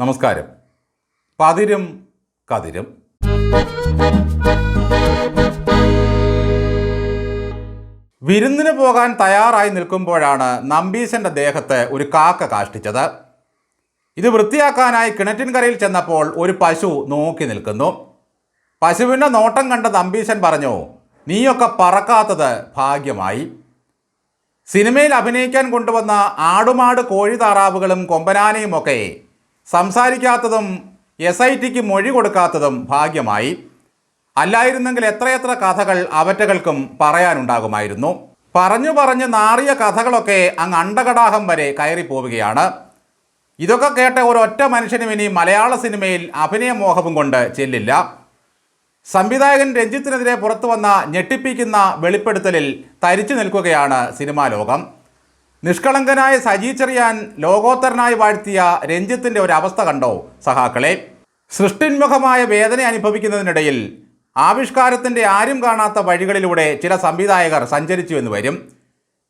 നമസ്കാരം. പതിരും കതിരും. വിരുന്നിന് പോകാൻ തയ്യാറായി നിൽക്കുമ്പോഴാണ് നമ്പീശന്റെ ദേഹത്തെ ഒരു കാക്ക കാഷ്ടിച്ചത്. ഇത് വൃത്തിയാക്കാനായി കിണറ്റിൻകരയിൽ ചെന്നപ്പോൾ ഒരു പശു നോക്കി നിൽക്കുന്നു. പശുവിന്റെ നോട്ടം കണ്ട നമ്പീശൻ പറഞ്ഞു നീയൊക്കെ പറക്കാത്തത് ഭാഗ്യമായി. സിനിമയിൽ അഭിനയിക്കാൻ കൊണ്ടുവന്ന ആടുമാട് കോഴി താറാവുകളും കൊമ്പനാനയും ഒക്കെ സംസാരിക്കാത്തതും എസ് ഐ ടിക്ക് മൊഴി കൊടുക്കാത്തതും ഭാഗ്യമായി. അല്ലായിരുന്നെങ്കിൽ എത്രയെത്ര കഥകൾ അവറ്റകൾക്കും പറയാനുണ്ടാകുമായിരുന്നു. പറഞ്ഞു പറഞ്ഞ് നാറിയ കഥകളൊക്കെ അങ്ങ് അണ്ടകടാഹം വരെ കയറിപ്പോവുകയാണ്. ഇതൊക്കെ കേട്ട ഒരൊറ്റ മനുഷ്യനും ഇനി മലയാള സിനിമയിൽ അഭിനയമോഹവും കൊണ്ട് ചെല്ലില്ല. സംവിധായകൻ രഞ്ജിത്തിനെതിരെ പുറത്തു വന്ന ഞെട്ടിപ്പിക്കുന്ന വെളിപ്പെടുത്തലിൽ തരിച്ചു നിൽക്കുകയാണ് സിനിമാ ലോകം. നിഷ്കളങ്കനായ സജി ചെറിയാൻ ലോകോത്തരനായി വാഴ്ത്തിയ രഞ്ജിത്തിന്റെ ഒരു അവസ്ഥ കണ്ടോ സഹാക്കളെ? സൃഷ്ടിന്മുഖമായ വേദന അനുഭവിക്കുന്നതിനിടയിൽ ആവിഷ്കാരത്തിന്റെ ആരും കാണാത്ത വഴികളിലൂടെ ചില സംവിധായകർ സഞ്ചരിച്ചു എന്ന് വരും.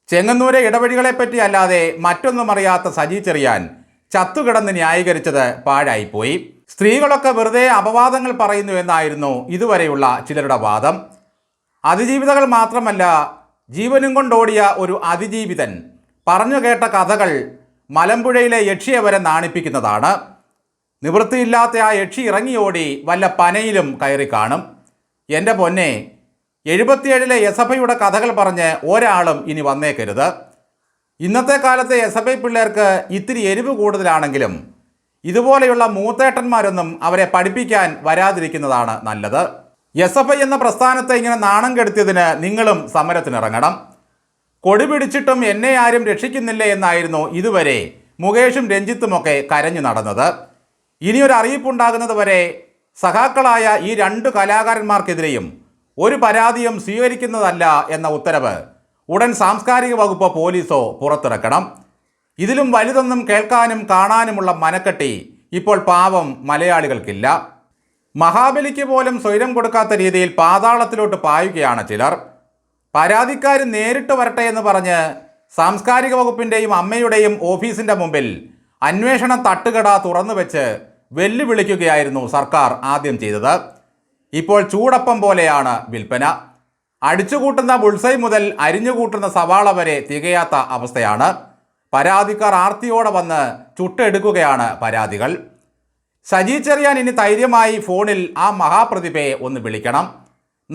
ചെങ്ങന്നൂരെ ഇടവഴികളെപ്പറ്റി അല്ലാതെ മറ്റൊന്നും അറിയാത്ത സജി ചെറിയാൻ ചത്തുകിടന്ന് ന്യായീകരിച്ചത് പാഴായിപ്പോയി. സ്ത്രീകളൊക്കെ വെറുതെ അപവാദങ്ങൾ പറയുന്നു എന്നായിരുന്നു ഇതുവരെയുള്ള ചിലരുടെ വാദം. അതിജീവിതകൾ മാത്രമല്ല ജീവനും കൊണ്ടോടിയ ഒരു അതിജീവിതൻ പറഞ്ഞു കേട്ട കഥകൾ മലമ്പുഴയിലെ യക്ഷിയെ വരെ നാണിപ്പിക്കുന്നതാണ്. നിവൃത്തിയില്ലാത്ത ആ യക്ഷി ഇറങ്ങിയോടി വല്ല പനയിലും കയറി കാണും. എന്റെ പൊന്നെ എഴുപത്തിയേഴിലെ യസഭയുടെ കഥകൾ പറഞ്ഞ് ഒരാളും ഇനി വന്നേക്കരുത്. ഇന്നത്തെ കാലത്തെ എസ് എഫ് ഐ പിള്ളേർക്ക് ഇത്തിരി എരിവ് കൂടുതലാണെങ്കിലും ഇതുപോലെയുള്ള മൂത്തേട്ടന്മാരൊന്നും അവരെ പഠിപ്പിക്കാൻ വരാതിരിക്കുന്നതാണ് നല്ലത്. എസ് എഫ് ഐ എന്ന പ്രസ്ഥാനത്തെ ഇങ്ങനെ നാണം കെടുത്തിയതിന് നിങ്ങളും സമരത്തിനിറങ്ങണം. കൊടി പിടിച്ചിട്ടും എന്നെ ആരും രക്ഷിക്കുന്നില്ല എന്നായിരുന്നു ഇതുവരെ മുകേഷും രഞ്ജിത്തുമൊക്കെ കരഞ്ഞു നടന്നത്. ഇനിയൊരു അറിയിപ്പുണ്ടാകുന്നത് വരെ സഹാക്കളായ ഈ രണ്ട് കലാകാരന്മാർക്കെതിരെയും ഒരു പരാതിയും സ്വീകരിക്കുന്നതല്ല എന്ന ഉത്തരവ് ഉടൻ സാംസ്കാരിക വകുപ്പ് പോലീസോ പുറത്തിറക്കണം. ഇതിലും വലുതൊന്നും കേൾക്കാനും കാണാനുമുള്ള മനക്കെട്ടി ഇപ്പോൾ പാവം മലയാളികൾക്കില്ല. മഹാബലിക്ക് പോലും സ്വൈരം കൊടുക്കാത്ത രീതിയിൽ പാതാളത്തിലോട്ട് പായുകയാണ് ചിലർ. പരാതിക്കാർ നേരിട്ട് വരട്ടെ എന്ന് പറഞ്ഞ് സാംസ്കാരിക വകുപ്പിന്റെയും അമ്മയുടെയും ഓഫീസിന്റെ മുമ്പിൽ അന്വേഷണ തട്ടുകട തുറന്നു വെച്ച് വെല്ലുവിളിക്കുകയായിരുന്നു സർക്കാർ ആദ്യം ചെയ്തത്. ഇപ്പോൾ ചൂടപ്പം പോലെയാണ് വിൽപ്പന. അടിച്ചുകൂട്ടുന്ന ബുൾസൈ മുതൽ അരിഞ്ഞുകൂട്ടുന്ന സവാള വരെ തികയാത്ത അവസ്ഥയാണ്. പരാതിക്കാർ ആർത്തിയോടെ വന്ന് ചുട്ടെടുക്കുകയാണ് പരാതികൾ. സജി ചെറിയാൻ ഇനി ധൈര്യമായി ഫോണിൽ ആ മഹാപ്രതിഭയെ ഒന്ന് വിളിക്കണം.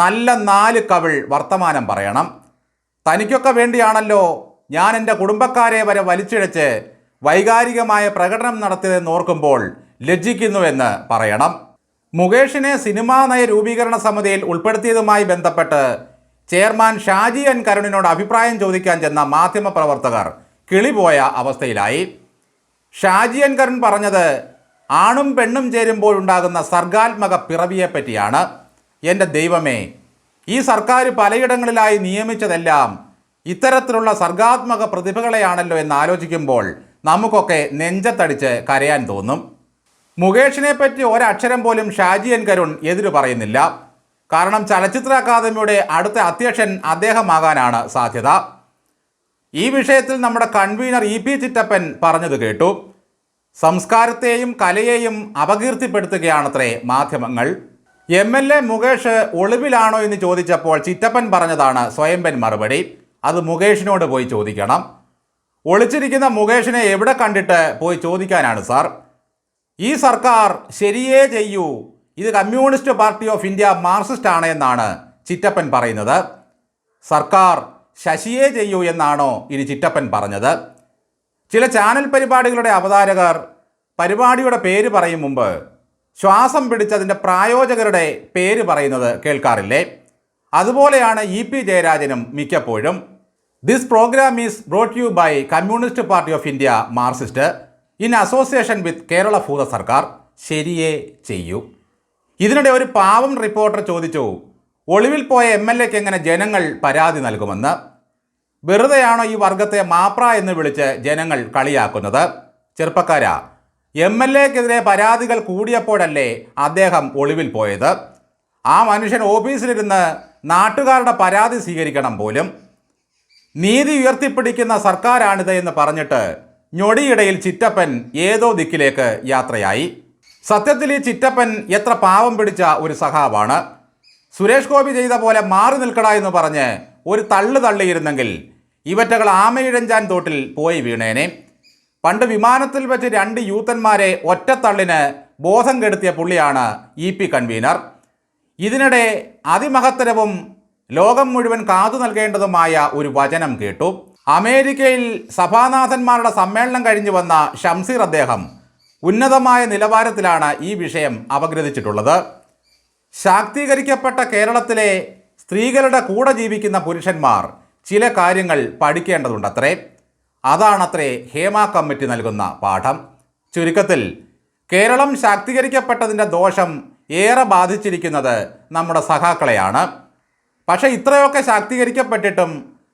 നല്ല നാല് കവിൾ വർത്തമാനം പറയണം. തനിക്കൊക്കെ വേണ്ടിയാണല്ലോ ഞാൻ എന്റെ കുടുംബക്കാരെ വരെ വലിച്ചിഴച്ച് വൈകാരികമായ പ്രകടനം നടത്തിയതെന്ന് ഓർക്കുമ്പോൾ ലജ്ജിക്കുന്നുവെന്ന് പറയണം. മുകേഷിനെ സിനിമാ നയ രൂപീകരണ സമിതിയിൽ ഉൾപ്പെടുത്തിയതുമായി ബന്ധപ്പെട്ട് ചെയർമാൻ ഷാജി എൻ കരുണിനോട് അഭിപ്രായം ചോദിക്കാൻ ചെന്ന മാധ്യമപ്രവർത്തകർ കിളിപോയ അവസ്ഥയിലായി. ഷാജി എൻ കരുൺ പറഞ്ഞത് ആണും പെണ്ണും ചേരുമ്പോഴുണ്ടാകുന്ന സർഗാത്മക പിറവിയെപ്പറ്റിയാണ്. എന്റെ ദൈവമേ ഈ സർക്കാർ പലയിടങ്ങളിലായി നിയമിച്ചതെല്ലാം ഇത്തരത്തിലുള്ള സർഗാത്മക പ്രതിഭകളെയാണല്ലോ എന്ന് ആലോചിക്കുമ്പോൾ നമുക്കൊക്കെ നെഞ്ചത്തടിച്ച് കരയാൻ തോന്നും. മുകേഷിനെ പറ്റി ഒരക്ഷരം പോലും ഷാജി എൻ കരുൺ എതിര് പറയുന്നില്ല. കാരണം ചലച്ചിത്ര അക്കാദമിയുടെ അടുത്ത അധ്യക്ഷൻ അദ്ദേഹമാകാനാണ് സാധ്യത. ഈ വിഷയത്തിൽ നമ്മുടെ കൺവീനർ ഇ പി ചിറ്റപ്പൻ പറഞ്ഞത് കേട്ടു. സംസ്കാരത്തെയും കലയെയും അപകീർത്തിപ്പെടുത്തുകയാണത്രേ മാധ്യമങ്ങൾ. എം എൽ എ മുകേഷ് ഒളിവിലാണോ എന്ന് ചോദിച്ചപ്പോൾ ചിറ്റപ്പൻ പറഞ്ഞതാണ് സ്വയംപൻ മറുപടി. അത് മുകേഷിനോട് പോയി ചോദിക്കണം. ഒളിച്ചിരിക്കുന്ന മുകേഷിനെ എവിടെ കണ്ടിട്ട് പോയി ചോദിക്കാനാണ് സാർ? ഈ സർക്കാർ ശരിയേ ചെയ്യൂ. ഇത് communist party of India Marxist ആണ് എന്നാണ് ചിറ്റപ്പൻ പറയുന്നത്. സർക്കാർ ശശിയേ ചെയ്യൂ എന്നാണോ ഇനി ചിറ്റപ്പൻ പറഞ്ഞത്. ചില ചാനൽ പരിപാടികളുടെ അവതാരകർ പരിപാടിയുടെ പേര് പറയും മുമ്പ് ശ്വാസം പിടിച്ചതിന്റെ പ്രായോജകരുടെ പേര് പറയുന്നത് കേൾക്കാറില്ലേ? അതുപോലെയാണ് ഇ പി ജയരാജനും മിക്കപ്പോഴും. This programme is brought you by communist party of India Marxist in association with Kerala ഭൂത സർക്കാർ ശരിയേ ചെയ്യൂ. ഇതിനിടെ ഒരു പാവം റിപ്പോർട്ടർ ചോദിച്ചു ഒളിവിൽ പോയ എം എൽ എക്ക് എങ്ങനെ ജനങ്ങൾ പരാതി നൽകുമെന്ന്? വെറുതെയാണോ ഈ വർഗത്തെ മാപ്ര എന്ന് വിളിച്ച് ജനങ്ങൾ കളിയാക്കുന്നത്? ചെറുപ്പക്കാരാ എം എൽ എക്കെതിരെ പരാതികൾ കൂടിയപ്പോഴല്ലേ അദ്ദേഹം ഒളിവിൽ പോയത്? ആ മനുഷ്യൻ ഓഫീസിലിരുന്ന് നാട്ടുകാരുടെ പരാതി സ്വീകരിക്കണം പോലും. നീതി ഉയർത്തിപ്പിടിക്കുന്ന സർക്കാരാണിത് എന്ന് പറഞ്ഞിട്ട് ഞൊടിയിടയിൽ ചിറ്റപ്പൻ ഏതോ ദിക്കിലേക്ക് യാത്രയായി. സത്യത്തിൽ ഈ ചിറ്റപ്പൻ എത്ര പാവം പിടിച്ച ഒരു സഹാവാണ് സുരേഷ് ഗോപി ചെയ്ത പോലെ മാറി നിൽക്കട എന്ന് പറഞ്ഞ് ഒരു തള്ളു തള്ളിയിരുന്നെങ്കിൽ ഇവറ്റകൾ ആമയിഴഞ്ചാൻ തോട്ടിൽ പോയി വീണേനെ. പണ്ട് വിമാനത്തിൽ വെച്ച് രണ്ട് യൂത്തന്മാരെ ഒറ്റത്തള്ളിന് ബോധം കെടുത്തിയ പുള്ളിയാണ് ഇ പി കൺവീനർ. ഇതിനിടെ അതിമഹത്തരവും ലോകം മുഴുവൻ കാതു നൽകേണ്ടതുമായ ഒരു വചനം കേട്ടു. അമേരിക്കയിൽ സഭാനാഥന്മാരുടെ സമ്മേളനം കഴിഞ്ഞു വന്ന ഷംസീർ അദ്ദേഹം ഉന്നതമായ നിലവാരത്തിലാണ് ഈ വിഷയം അപഗ്രഥിച്ചിട്ടുള്ളത്. ശാക്തീകരിക്കപ്പെട്ട കേരളത്തിലെ സ്ത്രീകളുടെ കൂടെ ജീവിക്കുന്ന പുരുഷന്മാർ ചില കാര്യങ്ങൾ പഠിക്കേണ്ടതുണ്ടത്രേ. അതാണത്രേ ഹേമ കമ്മിറ്റി നൽകുന്ന പാഠം. ചുരുക്കത്തിൽ കേരളം ശാക്തീകരിക്കപ്പെട്ടതിന്റെ ദോഷം ഏറെ ബാധിച്ചിരിക്കുന്നത് നമ്മുടെ സഖാക്കളെയാണ്. പക്ഷേ ഇത്രയൊക്കെ ശാക്തീകരിക്കപ്പെട്ടിട്ടും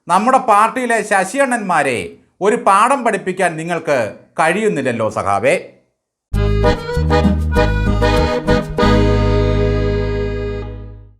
നമ്മുടെ പാർട്ടിയിലെ ശശിയണ്ണന്മാരെ ഒരു പാഠം പഠിപ്പിക്കാൻ നിങ്ങൾക്ക് കഴിയുന്നില്ലല്ലോ സഖാവേ.